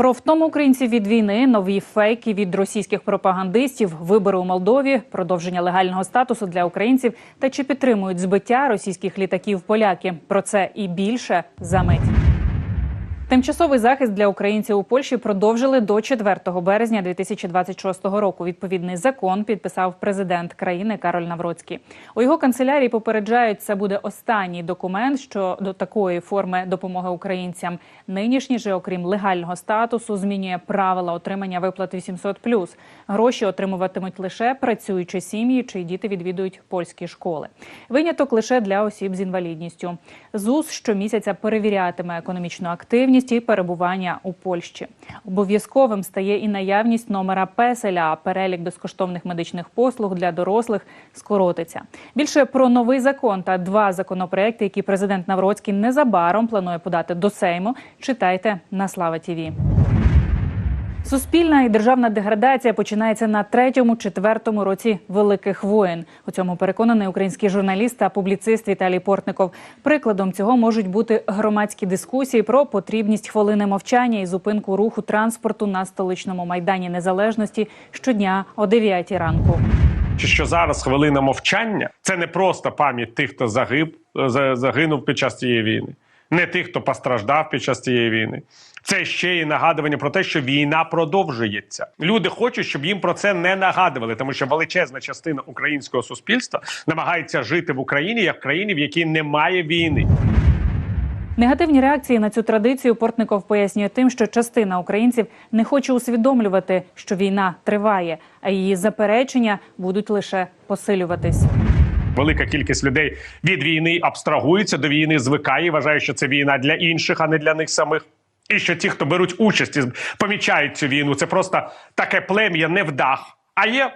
Про втому українців від війни, нові фейки від російських пропагандистів, вибори у Молдові, продовження легального статусу для українців та чи підтримують збиття російських літаків поляки. Про це і більше за мить. Тимчасовий захист для українців у Польщі продовжили до 4 березня 2026 року. Відповідний закон підписав президент країни Кароль Навроцький. У його канцелярії попереджають, це буде останній документ щодо такої форми допомоги українцям. Нинішній же, окрім легального статусу, змінює правила отримання виплат 800+. Гроші отримуватимуть лише працюючі сім'ї, чиї діти відвідують польські школи. Виняток лише для осіб з інвалідністю. ЗУС щомісяця перевірятиме економічну активність і перебування у Польщі. Обов'язковим стає і наявність номера песеля. а Перелік безкоштовних медичних послуг для дорослих скоротиться. Більше про новий закон та два законопроекти, які президент Навроцький незабаром планує подати до Сейму. Читайте на Слава Тіві. Суспільна і державна деградація починається на третьому, четвертому році великих воєн. У цьому переконаний український журналіст та публіцист Віталій Портников. Прикладом цього можуть бути громадські дискусії про потрібність хвилини мовчання і зупинку руху транспорту на столичному майдані незалежності щодня о 9 ранку. Чи що зараз хвилина мовчання це не просто пам'ять тих, хто загиб, загинув під час цієї війни, не тих, хто постраждав під час цієї війни. Це ще й нагадування про те, що війна продовжується. Люди хочуть, щоб їм про це не нагадували, тому що величезна частина українського суспільства намагається жити в Україні як в країні, в якій немає війни. Негативні реакції на цю традицію Портников пояснює тим, що частина українців не хоче усвідомлювати, що війна триває, а її заперечення будуть лише посилюватись. Велика кількість людей від війни абстрагується до війни, звикає, і вважає, що це війна для інших, а не для них самих. І що ті, хто беруть участь і помічають цю війну, це просто таке плем'я невдах. А є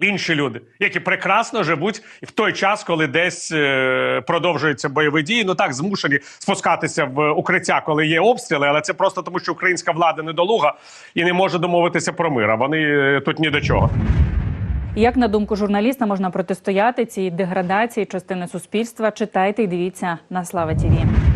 інші люди, які прекрасно живуть в той час, коли десь е, продовжуються бойові дії. Ну так змушені спускатися в укриття, коли є обстріли, але це просто тому, що українська влада недолуга і не може домовитися про мир. А вони е, тут ні до чого. Як на думку журналіста, можна протистояти цій деградації частини суспільства? Читайте і дивіться на Слава Тіві.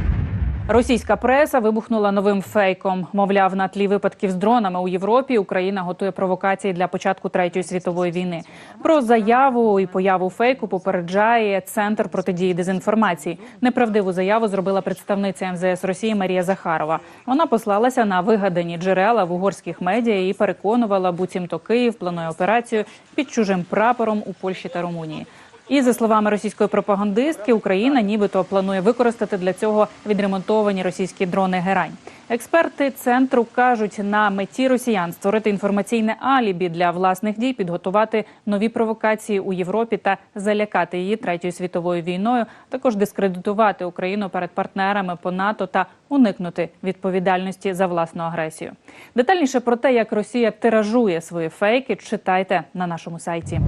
Російська преса вибухнула новим фейком. Мовляв, на тлі випадків з дронами у Європі Україна готує провокації для початку третьої світової війни. Про заяву і появу фейку попереджає центр протидії дезінформації. Неправдиву заяву зробила представниця МЗС Росії Марія Захарова. Вона послалася на вигадані джерела в угорських медіа і переконувала, буцімто Київ планує операцію під чужим прапором у Польщі та Румунії. І за словами російської пропагандистки, Україна нібито планує використати для цього відремонтовані російські дрони Герань. Експерти центру кажуть, на меті росіян створити інформаційне алібі для власних дій, підготувати нові провокації у Європі та залякати її третьою світовою війною. Також дискредитувати Україну перед партнерами по НАТО та уникнути відповідальності за власну агресію. Детальніше про те, як Росія тиражує свої фейки, читайте на нашому сайті.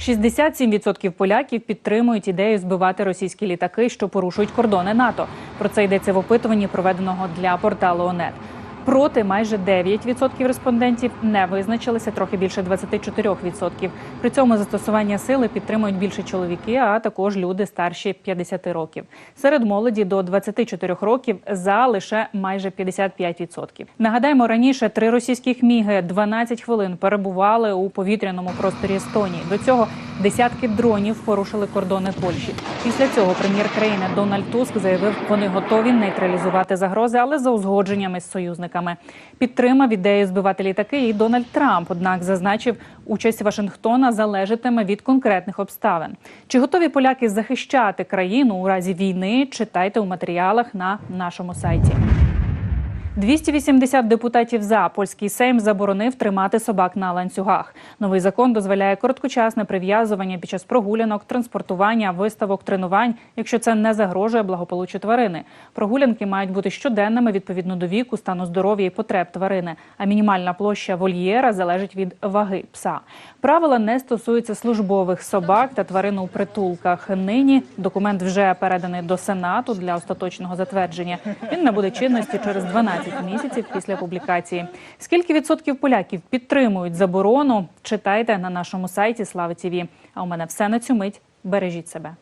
67% поляків підтримують ідею збивати російські літаки, що порушують кордони НАТО. Про це йдеться в опитуванні, проведеного для порталу ОНЕТ. Проти майже 9% респондентів не визначилися трохи більше 24%. При цьому застосування сили підтримують більше чоловіки, а також люди старші 50 років. Серед молоді до 24 років за лише майже 55%. Нагадаємо, раніше три російських міги 12 хвилин перебували у повітряному просторі Естонії. До цього десятки дронів порушили кордони Польщі. Після цього прем'єр країни Дональд Туск заявив, вони готові нейтралізувати загрози, але за узгодженнями з союзниками. Підтримав ідею збивати літаки і Дональд Трамп. Однак зазначив, участь Вашингтона залежатиме від конкретних обставин. Чи готові поляки захищати країну у разі війни? Читайте у матеріалах на нашому сайті. 280 депутатів за польський сейм заборонив тримати собак на ланцюгах. Новий закон дозволяє короткочасне прив'язування під час прогулянок, транспортування, виставок, тренувань, якщо це не загрожує благополуччю тварини. Прогулянки мають бути щоденними відповідно до віку, стану здоров'я і потреб тварини. А мінімальна площа вольєра залежить від ваги пса. Правила не стосуються службових собак та тварин у притулках. Нині документ вже переданий до Сенату для остаточного затвердження. Він набуде чинності через 12 місяців після публікації. Скільки відсотків поляків підтримують заборону? Читайте на нашому сайті Слави ТІВІ. А у мене все на цю мить. Бережіть себе.